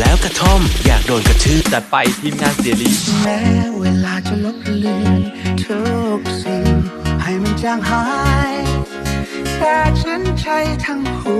แล้วกระท่อม อยากโดนกระทืบแต่ไปทีมงานเสียลีแม้เวลาจะลบเลือนทุกสิ่งให้มันจางหาย แต่ฉันใช้ทั้งหัว